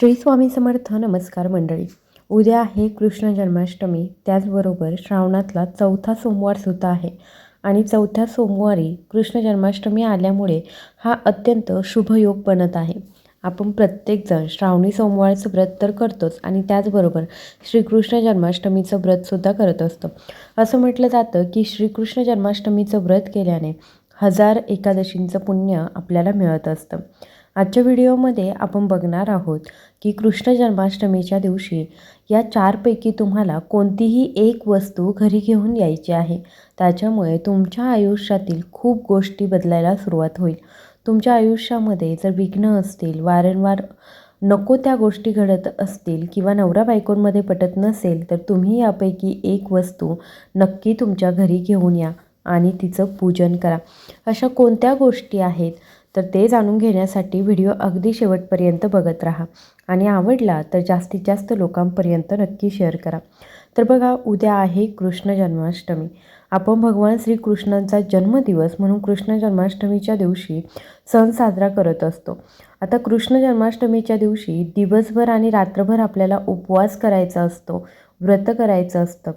श्री स्वामी समर्थ नमस्कार मंडळी. उद्या आहे कृष्ण जन्माष्टमी. त्याचबरोबर श्रावणातला चौथा सोमवारसुद्धा आहे. आणि चौथ्या सोमवारी कृष्ण जन्माष्टमी आल्यामुळे हा अत्यंत शुभयोग बनत आहे. आपण प्रत्येकजण श्रावणी सोमवारचं व्रत तर करतोच आणि त्याचबरोबर श्रीकृष्ण जन्माष्टमीचं व्रतसुद्धा करत असतो. असं म्हटलं जातं की श्रीकृष्ण जन्माष्टमीचं व्रत केल्याने हजार एकादशींचं पुण्य आपल्याला मिळत असतं. आजच्या व्हिडिओमध्ये आपण बघणार आहोत की कृष्ण जन्माष्टमीच्या दिवशी या चारपैकी तुम्हाला कोणतीही एक वस्तू घरी घेऊन यायची आहे. त्याच्यामुळे तुमच्या आयुष्यातील खूप गोष्टी बदलायला सुरुवात होईल. तुमच्या आयुष्यामध्ये जर विघ्न असतील वारंवार नको त्या गोष्टी घडत असतील किंवा नवरा बायकोंमध्ये पटत नसेल तर तुम्ही यापैकी एक वस्तू नक्की तुमच्या घरी घेऊन या आणि तिचं पूजन करा. अशा कोणत्या गोष्टी आहेत तर ते जाणून घेण्यासाठी व्हिडिओ अगदी शेवटपर्यंत बघत राहा. आणि आवडला तर जास्तीत जास्त लोकांपर्यंत नक्की शेअर करा. तर बघा उद्या आहे कृष्ण जन्माष्टमी. आपण भगवान श्रीकृष्णांचा जन्मदिवस म्हणून कृष्ण जन्माष्टमीच्या दिवशी सण साजरा करत असतो. आता कृष्ण जन्माष्टमीच्या दिवशी दिवसभर आणि रात्रभर आपल्याला उपवास करायचा असतो व्रत करायचं असतं.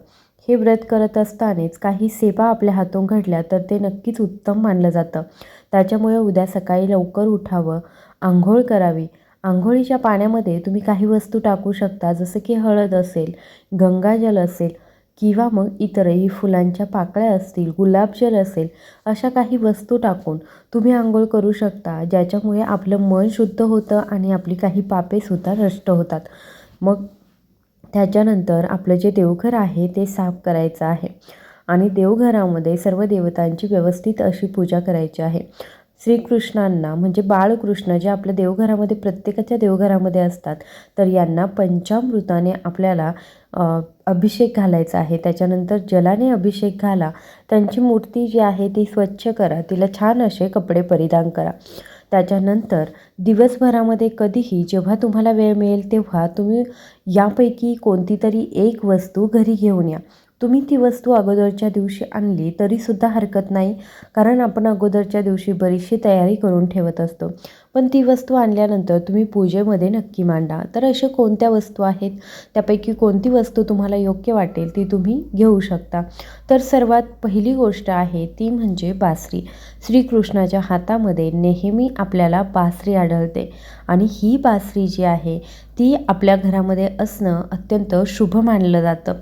हे व्रत करत असतानाच काही सेवा आपल्या हातून घडल्या तर ते नक्कीच उत्तम मानलं जातं. त्याच्यामुळे उद्या सकाळी लवकर उठावं आंघोळ करावी. आंघोळीच्या पाण्यामध्ये तुम्ही काही वस्तू टाकू शकता जसं की हळद असेल गंगाजल असेल किंवा मग इतरही फुलांच्या पाकळ्या असतील गुलाबजल असेल अशा काही वस्तू टाकून तुम्ही आंघोळ करू शकता ज्याच्यामुळे आपलं मन शुद्ध होतं आणि आपली काही पापेसुद्धा नष्ट होतात. मग त्याच्यानंतर आपलं जे देवघर आहे ते साफ करायचं आहे. आणि देवघरामध्ये सर्व देवतांची व्यवस्थित अशी पूजा करायची आहे. श्रीकृष्णांना म्हणजे बाळकृष्ण जे आपल्या देवघरामध्ये प्रत्येकाच्या देवघरामध्ये असतात तर यांना पंचामृताने आपल्याला अभिषेक घालायचा आहे. त्याच्यानंतर जलाने अभिषेक घाला. त्यांची मूर्ती जी आहे ती स्वच्छ करा. तिला छान असे कपडे परिधान करा. त्याच्यानंतर दिवसभरामध्ये कधीही जेव्हा तुम्हाला वेळ मिळेल तेव्हा तुम्ही यापैकी कोणती तरी एक वस्तू घरी घेऊन या. तुम्ही ती वस्तू अगोदरच्या दिवशी आणली तरीसुद्धा हरकत नाही कारण आपण अगोदरच्या दिवशी बरीचशी तयारी करून ठेवत असतो. पण ती वस्तू आणल्यानंतर तुम्ही पूजेमध्ये नक्की मांडा. तर अशा कोणत्या वस्तू आहेत? त्यापैकी कोणती वस्तू तुम्हाला योग्य वाटेल ती तुम्ही घेऊ शकता. तर सर्वात पहिली गोष्ट आहे ती म्हणजे बासरी. श्रीकृष्णाच्या हातामध्ये नेहमी आपल्याला बासरी आढळते. आणि ही बासरी जी आहे ती आपल्या घरामध्ये असणं अत्यंत शुभ मानलं जातं.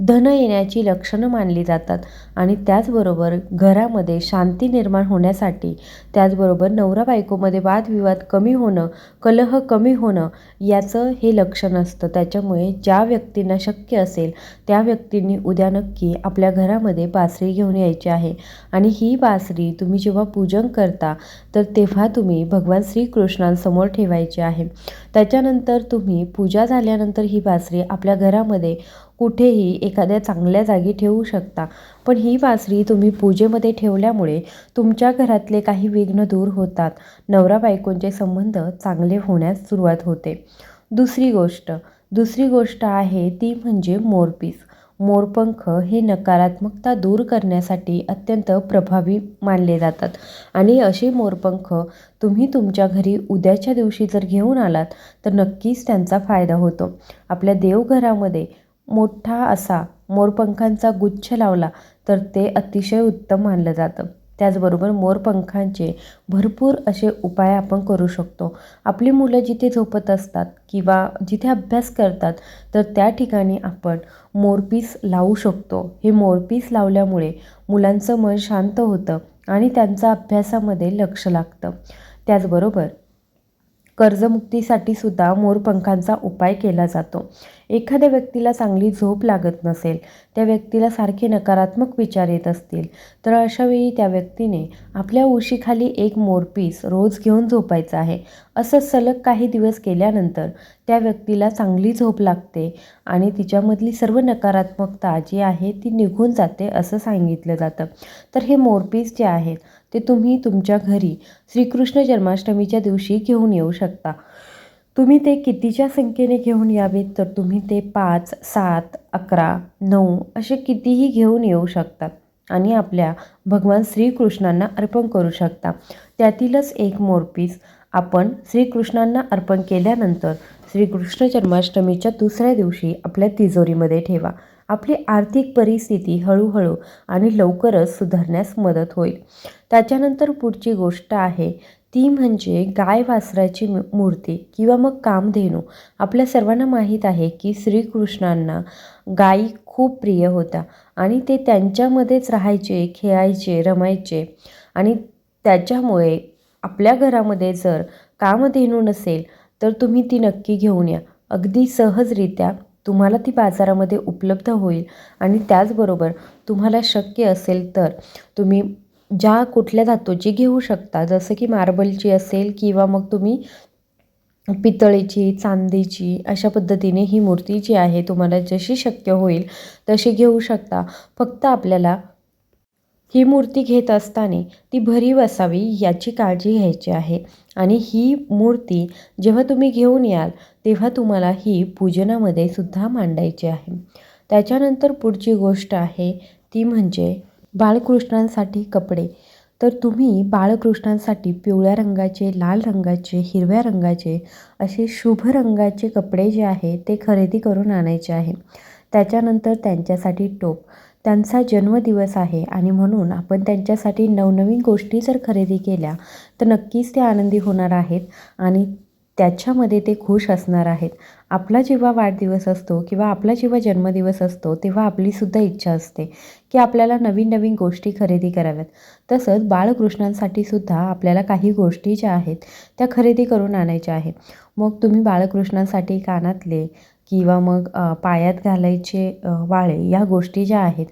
धन येण्याची लक्षणं मानली जातात आणि त्याचबरोबर घरामध्ये शांती निर्माण होण्यासाठी त्याचबरोबर नवरा बायकोमध्ये वादविवाद कमी होणं कलह कमी होणं याचं हे लक्षण असतं. त्याच्यामुळे ज्या व्यक्तींना शक्य असेल त्या व्यक्तींनी उद्या नक्की आपल्या घरामध्ये बासरी घेऊन यायची आहे. आणि ही बासरी तुम्ही जेव्हा पूजन करता तर तेव्हा तुम्ही भगवान श्रीकृष्णांसमोर ठेवायची आहे. त्याच्यानंतर तुम्ही तुम्ही पूजा झाल्यानंतर ही बासरी आपल्या घरामध्ये कुठेही एखाद्या चांगल्या जागी ठेवू शकता. पण ही बासरी तुम्ही पूजेमध्ये ठेवल्यामुळे तुमच्या घरातले काही विघ्न दूर होतात. नवरा बायकोंचे संबंध चांगले होण्यास सुरुवात होते. दुसरी गोष्ट दुसरी गोष्ट आहे ती म्हणजे मोरपीस. मोरपंख हे नकारात्मकता दूर करण्यासाठी अत्यंत प्रभावी मानले जातात. आणि असे मोरपंख तुम्ही तुमच्या घरी उद्याच्या दिवशी जर घेऊन आलात तर नक्कीच त्यांचा फायदा होतो. आपल्या देवघरामध्ये मोठा असा मोरपंखांचा गुच्छ लावला तर ते अतिशय उत्तम मानलं जातं. त्याचबरोबर मोरपंखांचे भरपूर असे उपाय आपण करू शकतो. आपली मुलं जिथे झोपत असतात किंवा जिथे अभ्यास करतात तर त्या ठिकाणी आपण मोरपीस लावू शकतो. हे मोरपीस लावल्यामुळे मुलांचं मन शांत होतं आणि त्यांचं अभ्यासामध्ये लक्ष लागतं. त्याचबरोबर कर्जमुक्तीसाठी सुद्धा मोरपंखांचा उपाय केला जातो. एखाद्या व्यक्तीला चांगली झोप लागत नसेल त्या व्यक्तीला सारखे नकारात्मक विचार येत असतील तर अशावेळी त्या व्यक्तीने आपल्या उशीखाली एक मोरपीस रोज घेऊन झोपायचं आहे. असं सलग काही दिवस केल्यानंतर त्या व्यक्तीला चांगली झोप लागते आणि तिच्यामधली सर्व नकारात्मकता जी आहे ती निघून जाते असं सांगितलं जातं. तर हे मोरपीस जे आहेत ते तुम्ही तुमच्या घरी श्रीकृष्ण जन्माष्टमीच्या दिवशी घेऊन येऊ शकता. तुम्ही ते कितीच्या संख्येने घेऊन यावेत तर तुम्ही ते पाच सात अकरा नऊ असे कितीही घेऊन येऊ शकतात आणि आपल्या भगवान श्रीकृष्णांना अर्पण करू शकता. त्यातीलच एक मोरपीस आपण श्रीकृष्णांना अर्पण केल्यानंतर श्रीकृष्ण जन्माष्टमीच्या दुसऱ्या दिवशी आपल्या तिजोरीमध्ये ठेवा. आपली आर्थिक परिस्थिती हळूहळू आणि लवकरच सुधारण्यास मदत होईल. त्याच्यानंतर पुढची गोष्ट आहे ती म्हणजे गाय वासराची मू- मूर्ती किंवा मग कामधेनू. आपल्या सर्वांना माहीत आहे की श्रीकृष्णांना गायी खूप प्रिय होत्या आणि ते त्यांच्यामध्येच राहायचे खेळायचे रमायचे आणि त्याच्यामुळे आपल्या घरामध्ये जर कामधेनू नसेल तर तुम्ही ती नक्की घेऊन या. अगदी सहजरित्या तुम्हाला ती बाजारामध्ये उपलब्ध होईल. आणि त्याचबरोबर तुम्हाला शक्य असेल तर तुम्ही ज्या कुठल्या धातूची घेऊ शकता जसं की मार्बलची असेल किंवा मग तुम्ही पितळेची चांदीची अशा पद्धतीने ही मूर्ती जी आहे तुम्हाला जशी शक्य होईल तशी घेऊ शकता. फक्त आपल्याला ही मूर्ती घेत असताना ती भरीव असावी याची काळजी घ्यायची आहे. आणि ही मूर्ती जेव्हा तुम्ही घेऊन याल तेव्हा तुम्हाला ही पूजनामध्ये सुद्धा मांडायची आहे. त्याच्यानंतर पुढची गोष्ट आहे ती म्हणजे बाळकृष्णांसाठी कपडे. तर तुम्ही बाळकृष्णांसाठी पिवळ्या रंगाचे लाल रंगाचे हिरव्या रंगाचे असे शुभ रंगाचे कपडे जे आहे ते खरेदी करून आणायचे आहे. त्याच्यानंतर त्यांच्यासाठी टोप. त्यांचा जन्मदिवस आहे आणि म्हणून आपण त्यांच्यासाठी नवनवीन गोष्टी जर खरेदी केल्या तर नक्कीच ते आनंदी होणार आहेत आणि त्याच्यामध्ये ते खुश असणार आहेत. आपला जेव्हा वाढदिवस असतो किंवा आपला जेव्हा जन्मदिवस असतो तेव्हा आपलीसुद्धा इच्छा असते की आपल्याला नवीन नवीन गोष्टी खरेदी कराव्यात. तसंच बाळकृष्णांसाठी सुद्धा आपल्याला काही गोष्टी ज्या आहेत त्या खरेदी करून आणायच्या आहेत. मग तुम्ही बाळकृष्णांसाठी कानातले किंवा मग पायात घालायचे वाळे या गोष्टी ज्या आहेत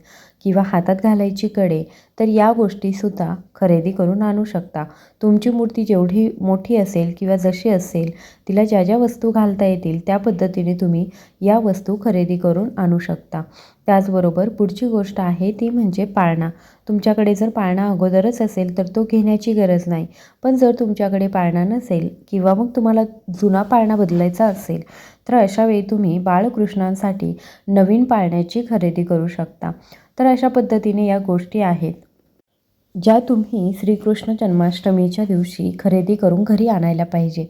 किंवा हातात घालायची कडे तर या गोष्टीसुद्धा खरेदी करून आणू शकता. तुमची मूर्ती जेवढी मोठी असेल किंवा जशी असेल तिला ज्या ज्या वस्तू घालता येतील त्या पद्धतीने तुम्ही या वस्तू खरेदी करून आणू शकता. त्याचबरोबर पुढची गोष्ट आहे ती म्हणजे पाळणा. तुमच्याकडे जर पाळणा अगोदरच असेल तर तो घेण्याची गरज नाही. पण जर तुमच्याकडे पाळणा नसेल किंवा मग तुम्हाला जुना पाळणा बदलायचा असेल तर अशा वेळी तुम्ही बाळकृष्णांसाठी नवीन पाळण्याची खरेदी करू शकता. तर अशा पद्धतीने या गोष्टी आहेत. ज्या तुम्ही श्रीकृष्ण जन्माष्टमीच्या दिवशी खरेदी करून घरी आणायला पाहिजे.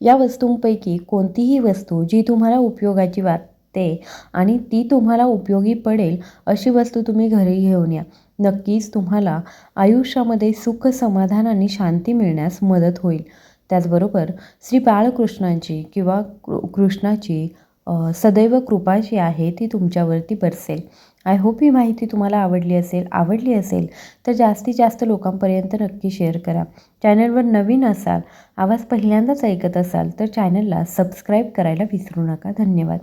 या वस्तूंपैकी कोणतीही वस्तू जी तुम्हाला उपयोगाची वाटते आणि ती तुम्हाला उपयोगी पडेल अशी वस्तू तुम्ही घरी घेऊन या. नक्कीच तुम्हाला आयुष्यामध्ये सुख समाधान आणि शांती मिळण्यास मदत होईल. त्याचबरोबर श्री बाळकृष्णांची किंवा कृ कृष्णाची सदैव कृपा जी आहे ती तुमच्यावरती बरसेल. आय होप ही माहिती तुम्हाला आवडली असेल आवडली असेल तर जास्तीत जास्त लोकांपर्यंत नक्की शेअर करा. चॅनलवर नवीन असाल आवाज पहिल्यांदाच ऐकत असाल तर चॅनलला सबस्क्राईब करायला विसरू नका. धन्यवाद.